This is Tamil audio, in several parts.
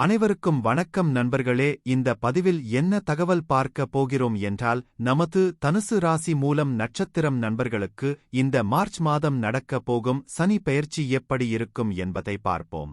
அனைவருக்கும் வணக்கம் நண்பர்களே இந்த பதிவில் என்ன தகவல் பார்க்க போகிறோம் என்றால் நமது தனுசு ராசி மூலம் நட்சத்திரம் நண்பர்களுக்கு இந்த மார்ச் மாதம் நடக்கப் போகும் சனி பெயர்ச்சி எப்படி இருக்கும் என்பதை பார்ப்போம்.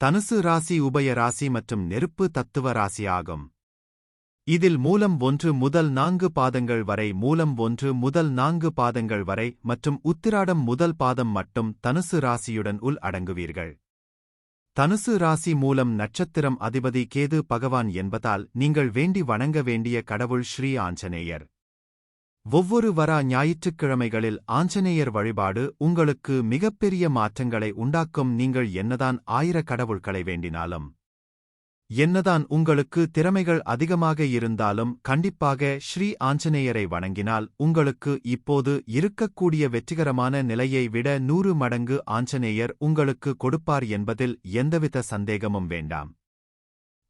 தனுசு ராசி உபய ராசி மற்றும் நெருப்பு தத்துவ ராசி ஆகும் இதில் மூலம் ஒன்று முதல் நான்கு பாதங்கள் வரை மூலம் ஒன்று முதல் நான்கு பாதங்கள் வரை மற்றும் உத்திராடம் முதல் பாதம் மட்டும் தனுசு ராசியுடன் உள் அடங்குவீர்கள். தனுசு ராசி மூலம் நட்சத்திரம் அதிபதி கேது பகவான் என்பதால் நீங்கள் வேண்டி வணங்க வேண்டிய கடவுள் ஸ்ரீ ஆஞ்சநேயர். ஒவ்வொரு வரா ஞாயிற்றுக்கிழமைகளில் ஆஞ்சநேயர் வழிபாடு உங்களுக்கு மிகப்பெரிய மாற்றங்களை உண்டாக்கும் நீங்கள் என்னதான் ஆயிர கடவுள்களை வேண்டினாலும். என்னதான் உங்களுக்கு திறமைகள் அதிகமாக இருந்தாலும் கண்டிப்பாக ஸ்ரீ ஆஞ்சநேயரை வணங்கினால் உங்களுக்கு இப்போது இருக்கக்கூடிய வெற்றிகரமான நிலையை விட நூறு மடங்கு ஆஞ்சநேயர் உங்களுக்கு கொடுப்பார் என்பதில் எந்தவித சந்தேகமும் வேண்டாம்.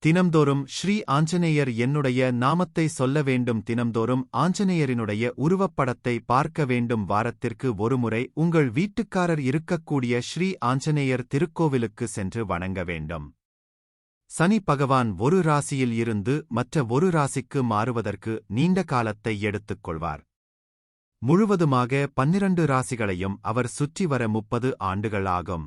தினம்தோறும் ஸ்ரீ ஆஞ்சநேயர் என்னுடைய நாமத்தை சொல்ல வேண்டும் தினம்தோறும் ஆஞ்சநேயரினுடைய உருவப்படத்தை பார்க்க வேண்டும் வாரத்திற்கு ஒருமுறை உங்கள் வீட்டுக்காரர் இருக்கக்கூடிய ஸ்ரீ ஆஞ்சநேயர் திருக்கோவிலுக்கு சென்று வணங்க வேண்டும். சனி பகவான் ஒரு ராசியில் இருந்து மற்ற ஒரு ராசிக்கு மாறுவதற்கு நீண்ட காலத்தை எடுத்துக் கொள்வார். முழுவதுமாக பன்னிரண்டு ராசிகளையும் அவர் சுற்றி வர முப்பது ஆண்டுகள் ஆகும்.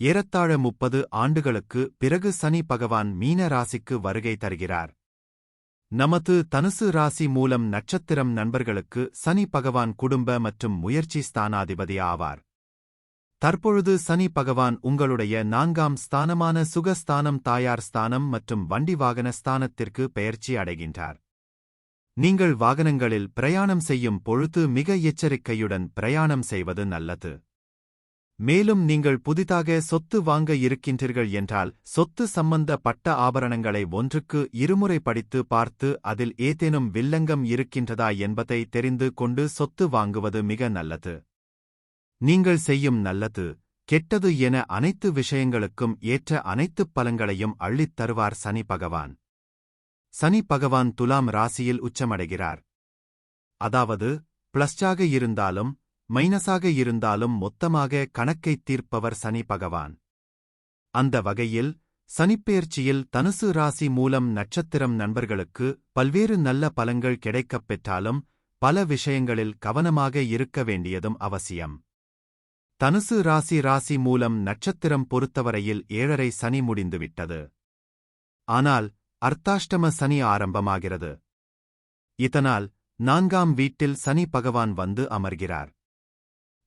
ஏறத்தாழ முப்பது ஆண்டுகளுக்கு பிறகு சனி பகவான் மீன ராசிக்கு வருகை தருகிறார். நமது தனுசு ராசி மூலம் நட்சத்திரம் நண்பர்களுக்கு சனி பகவான் குடும்ப மற்றும் முயற்சி ஸ்தானாதிபதி ஆவார். தற்பொழுது சனி பகவான் உங்களுடைய நான்காம் ஸ்தானமான சுகஸ்தானம் தாயார் ஸ்தானம் மற்றும் வண்டி வாகன ஸ்தானத்திற்கு பெயர்ச்சி அடைகின்றார். நீங்கள் வாகனங்களில் பிரயாணம் செய்யும் பொழுது மிக எச்சரிக்கையுடன் பிரயாணம் செய்வது நல்லது. மேலும் நீங்கள் புதிதாக சொத்து வாங்க இருக்கின்றீர்கள் என்றால் சொத்து சம்பந்தப்பட்ட ஆபரணங்களை ஒன்றுக்கு இருமுறை படித்து பார்த்து அதில் ஏதேனும் வில்லங்கம் இருக்கின்றதா என்பதை தெரிந்து கொண்டு சொத்து வாங்குவது மிக நல்லது. நீங்கள் செய்யும் நல்லது கெட்டது என அனைத்து விஷயங்களுக்கும் ஏற்ற அனைத்துப் பலங்களையும் அள்ளித் தருவார் சனி பகவான். சனி பகவான் துலாம் ராசியில் உச்சமடைகிறார். அதாவது பிளஸ்டாக இருந்தாலும் மைனஸாக இருந்தாலும் மொத்தமாக கணக்கைத் தீர்ப்பவர் சனி பகவான். அந்த வகையில் சனிப்பெயர்ச்சியில் தனுசு ராசி மூலம் நட்சத்திரம் நண்பர்களுக்கு பல்வேறு நல்ல பலங்கள் கிடைக்கப் பெற்றாலும் பல விஷயங்களில் கவனமாக இருக்க வேண்டியதும் அவசியம். தனுசு ராசி ராசி மூலம் நட்சத்திரம் பொறுத்தவரையில் ஏழரை சனி முடிந்துவிட்டது. ஆனால் அர்த்தாஷ்டம சனி ஆரம்பமாகிறது. இதனால் நான்காம் வீட்டில் சனி பகவான் வந்து அமர்கிறார்.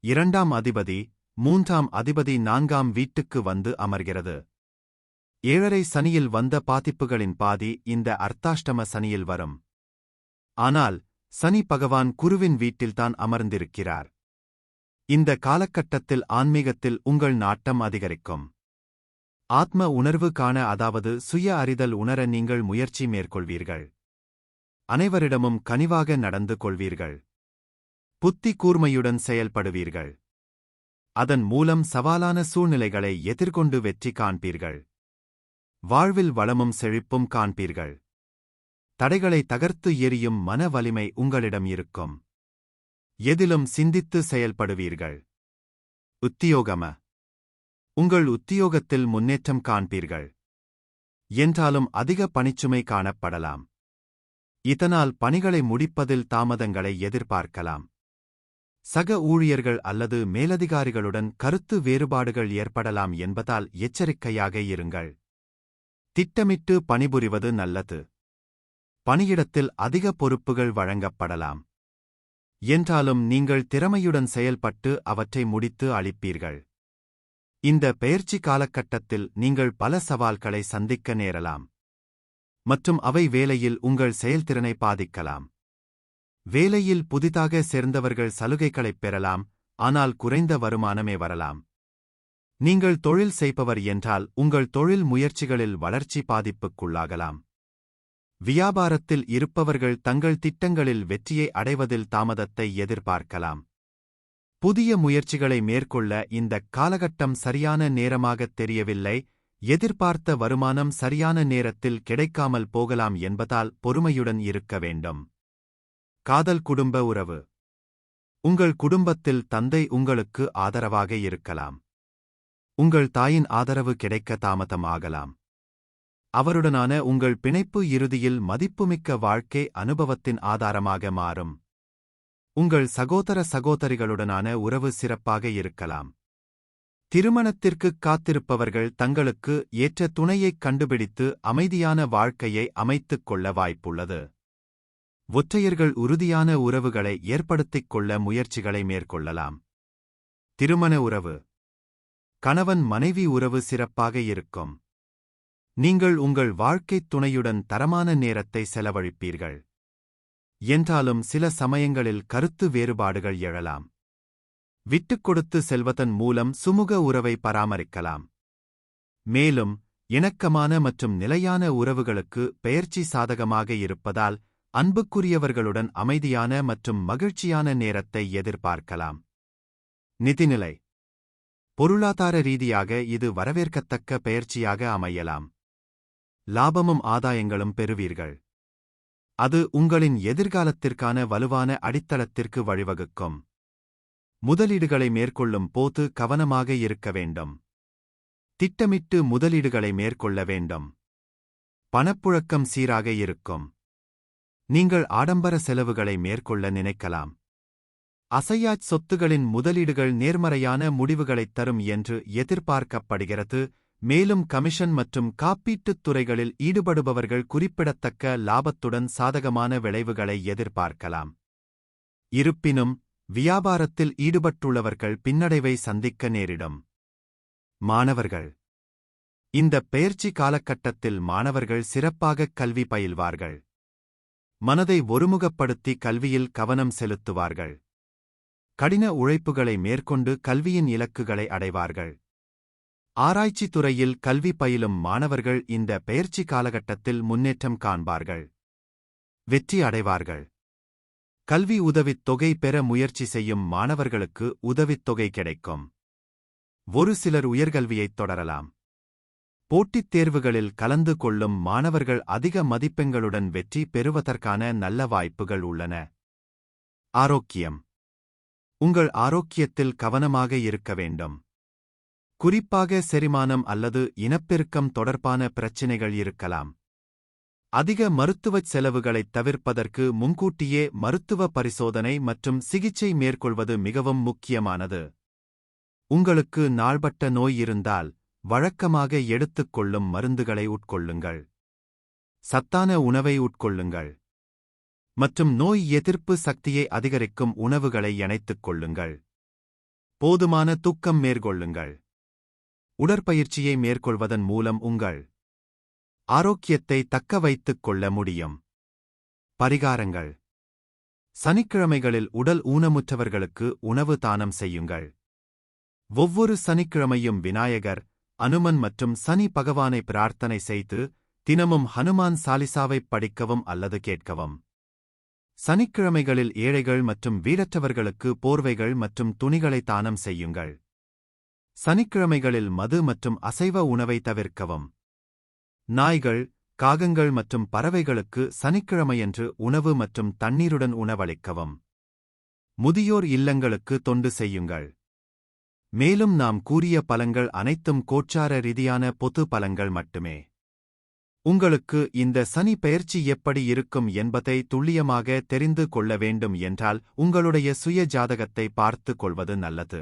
இரண்டாம் அதிபதி மூன்றாம் அதிபதி நான்காம் வீட்டுக்கு வந்து அமர்கிறது. ஏழரை சனியில் வந்த பாதிப்புகளின் பாதி இந்த அர்த்தாஷ்டம சனியில் வரும். ஆனால் சனி பகவான் குருவின் வீட்டில்தான் அமர்ந்திருக்கிறார். இந்த காலகட்டத்தில் ஆன்மீகத்தில் உங்கள் நாட்டம் அதிகரிக்கும். ஆத்ம உணர்வு காண அதாவது சுய அறிதல் உணர நீங்கள் முயற்சி மேற்கொள்வீர்கள். அனைவரிடமும் கனிவாக நடந்து கொள்வீர்கள். புத்தி கூர்மையுடன் செயல்படுவீர்கள். அதன் மூலம் சவாலான சூழ்நிலைகளை எதிர்கொண்டு வெற்றி காண்பீர்கள். வாழ்வில் வளமும் செழிப்பும் காண்பீர்கள். தடைகளை தகர்த்து எரியும் மன வலிமை உங்களிடம் இருக்கும். எதிலும் சிந்தித்து செயல்படுவீர்கள். உத்தியோகம. உங்கள் உத்தியோகத்தில் முன்னேற்றம் காண்பீர்கள். என்றாலும் அதிக பணிச்சுமை காணப்படலாம். இதனால் பணிகளை முடிப்பதில் தாமதங்களை எதிர்பார்க்கலாம். சக ஊழியர்கள் அல்லது மேலதிகாரிகளுடன் கருத்து வேறுபாடுகள் ஏற்படலாம் என்பதால் எச்சரிக்கையாக இருங்கள். திட்டமிட்டு பணிபுரிவது நல்லது. பணியிடத்தில் அதிக பொறுப்புகள் வழங்கப்படலாம். என்றாலும் நீங்கள் திறமையுடன் செயல்பட்டு அவற்றை முடித்து அளிப்பீர்கள். இந்த பயிற்சி காலகட்டத்தில் நீங்கள் பல சவால்களை சந்திக்க நேரலாம். மற்றும் அவை வேலையில் உங்கள் செயல்திறனை பாதிக்கலாம். வேலையில் புதிதாக சேர்ந்தவர்கள் சலுகைகளைப் பெறலாம் ஆனால் குறைந்த வருமானமே வரலாம். நீங்கள் தொழில் செய்பவர் என்றால் உங்கள் தொழில் முயற்சிகளில் வளர்ச்சி பாதிப்புக்குள்ளாகலாம். வியாபாரத்தில் இருப்பவர்கள் தங்கள் திட்டங்களில் வெற்றியை அடைவதில் தாமதத்தை எதிர்பார்க்கலாம். புதிய முயற்சிகளை மேற்கொள்ள இந்த காலகட்டம் சரியான நேரமாகத் தெரியவில்லை எதிர்பார்த்த வருமானம் சரியான நேரத்தில் கிடைக்காமல் போகலாம் என்பதால் பொறுமையுடன் இருக்க வேண்டும். காதல் குடும்ப உறவு. உங்கள் குடும்பத்தில் தந்தை உங்களுக்கு ஆதரவாக இருக்கலாம். உங்கள் தாயின் ஆதரவு கிடைக்க தாமதமாகலாம் அவருடனான உங்கள் பிணைப்பு இறுதியில் மதிப்புமிக்க வாழ்க்கை அனுபவத்தின் ஆதாரமாக மாறும். உங்கள் சகோதர சகோதரிகளுடனான உறவு சிறப்பாக இருக்கலாம். திருமணத்திற்குக் காத்திருப்பவர்கள் தங்களுக்கு ஏற்ற துணையைக் கண்டுபிடித்து அமைதியான வாழ்க்கையை அமைத்துக் கொள்ள வாய்ப்புள்ளது. ஒற்றையர்கள் உறுதியான உறவுகளை ஏற்படுத்திக் கொள்ள முயற்சிகளை மேற்கொள்ளலாம். திருமண உறவு. கணவன் மனைவி உறவு சிறப்பாக இருக்கும். நீங்கள் உங்கள் வாழ்க்கைத் துணையுடன் தரமான நேரத்தை செலவழிப்பீர்கள். என்றாலும் சில சமயங்களில் கருத்து வேறுபாடுகள் எழலாம். விட்டுக் கொடுத்து செல்வதன் மூலம் சுமுக உறவை பராமரிக்கலாம். மேலும் இணக்கமான மற்றும் நிலையான உறவுகளுக்கு பெயர்ச்சி சாதகமாக இருப்பதால் அன்புக்குரியவர்களுடன் அமைதியான மற்றும் மகிழ்ச்சியான நேரத்தை எதிர்பார்க்கலாம். நிதிநிலை. பொருளாதார ரீதியாக இது வரவேற்கத்தக்க பெயர்ச்சியாக அமையலாம். லாபமும் ஆதாயங்களும் பெறுவீர்கள். அது உங்களின் எதிர்காலத்திற்கான வலுவான அடித்தளத்திற்கு வழிவகுக்கும். முதலீடுகளை மேற்கொள்ளும் போது கவனமாக இருக்க வேண்டும். திட்டமிட்டு முதலீடுகளை மேற்கொள்ள வேண்டும். பணப்புழக்கம் சீராக இருக்கும். நீங்கள் ஆடம்பர செலவுகளை மேற்கொள்ள நினைக்கலாம். அசையாச் சொத்துகளின் முதலீடுகள் நேர்மறையான முடிவுகளைத் தரும் என்று எதிர்பார்க்கப்படுகிறது. மேலும் கமிஷன் மற்றும் காப்பீட்டுத் துறைகளில் ஈடுபடுபவர்கள் குறிப்பிடத்தக்க லாபத்துடன் சாதகமான விளைவுகளை எதிர்பார்க்கலாம். இருப்பினும் வியாபாரத்தில் ஈடுபட்டுள்ளவர்கள் பின்னடைவை சந்திக்க நேரிடும். மாணவர்கள். இந்த பயிற்சி காலகட்டத்தில் மாணவர்கள் சிறப்பாக கல்வி பயில்வார்கள். மனதை ஒருமுகப்படுத்தி கல்வியில் கவனம் செலுத்துவார்கள். கடின உழைப்புகளை மேற்கொண்டு கல்வியின் இலக்குகளை அடைவார்கள். ஆராய்ச்சி துறையில் கல்வி பயிலும் மாணவர்கள் இந்த பயிற்சி காலகட்டத்தில் முன்னேற்றம் காண்பார்கள். வெற்றி அடைவார்கள். கல்வி உதவித் தொகை பெற முயற்சி செய்யும் மாணவர்களுக்கு உதவித் தொகை கிடைக்கும். ஒரு சிலர் உயர்கல்வியைத் தொடரலாம். போட்டித் தேர்வுகளில் கலந்து கொள்ளும் மாணவர்கள் அதிக மதிப்பெண்களுடன் வெற்றி பெறுவதற்கான நல்ல வாய்ப்புகள் உள்ளன. ஆரோக்கியம். உங்கள் ஆரோக்கியத்தில் கவனமாக இருக்க வேண்டும். குறிப்பாக செரிமானம் அல்லது இனப்பெருக்கம் தொடர்பான பிரச்சினைகள் இருக்கலாம். அதிக மருத்துவச் செலவுகளைத் தவிர்ப்பதற்கு முன்கூட்டியே மருத்துவ பரிசோதனை மற்றும் சிகிச்சை மேற்கொள்வது மிகவும் முக்கியமானது. உங்களுக்கு நாள்பட்ட நோய் இருந்தால் வழக்கமாக எடுத்துக் கொள்ளும் மருந்துகளை உட்கொள்ளுங்கள். சத்தான உணவை உட்கொள்ளுங்கள். மற்றும் நோய் எதிர்ப்பு சக்தியை அதிகரிக்கும் உணவுகளை இணைத்துக் கொள்ளுங்கள். போதுமான தூக்கம் மேற்கொள்ளுங்கள். உடற்பயிற்சியை மேற்கொள்வதன் மூலம் உங்கள் ஆரோக்கியத்தை தக்க வைத்துக் கொள்ள முடியும். பரிகாரங்கள். சனிக்கிழமைகளில் உடல் ஊனமுற்றவர்களுக்கு உணவு தானம் செய்யுங்கள். ஒவ்வொரு சனிக்கிழமையும் விநாயகர் அனுமன் மற்றும் சனி பகவானை பிரார்த்தனை செய்து தினமும் ஹனுமான் சாலிசாவைப் படிக்கவும் அல்லது கேட்கவும். சனிக்கிழமைகளில் ஏழைகள் மற்றும் வீரற்றவர்களுக்கு போர்வைகள் மற்றும் துணிகளை தானம் செய்யுங்கள். சனிக்கிழமைகளில் மது மற்றும் அசைவ உணவை தவிர்க்கவும். நாய்கள் காகங்கள் மற்றும் பறவைகளுக்கு சனிக்கிழமையன்று உணவு மற்றும் தண்ணீருடன் உணவளிக்கவும். முதியோர் இல்லங்களுக்கு தொண்டு செய்யுங்கள். மேலும் நாம் கூறிய பலங்கள் அனைத்தும் கோச்சார ரீதியான பொது பலங்கள் மட்டுமே. உங்களுக்கு இந்த சனி பெயர்ச்சி எப்படி இருக்கும் என்பதை துல்லியமாக தெரிந்து கொள்ள வேண்டும் என்றால் உங்களுடைய சுய ஜாதகத்தை பார்த்துக் கொள்வது நல்லது.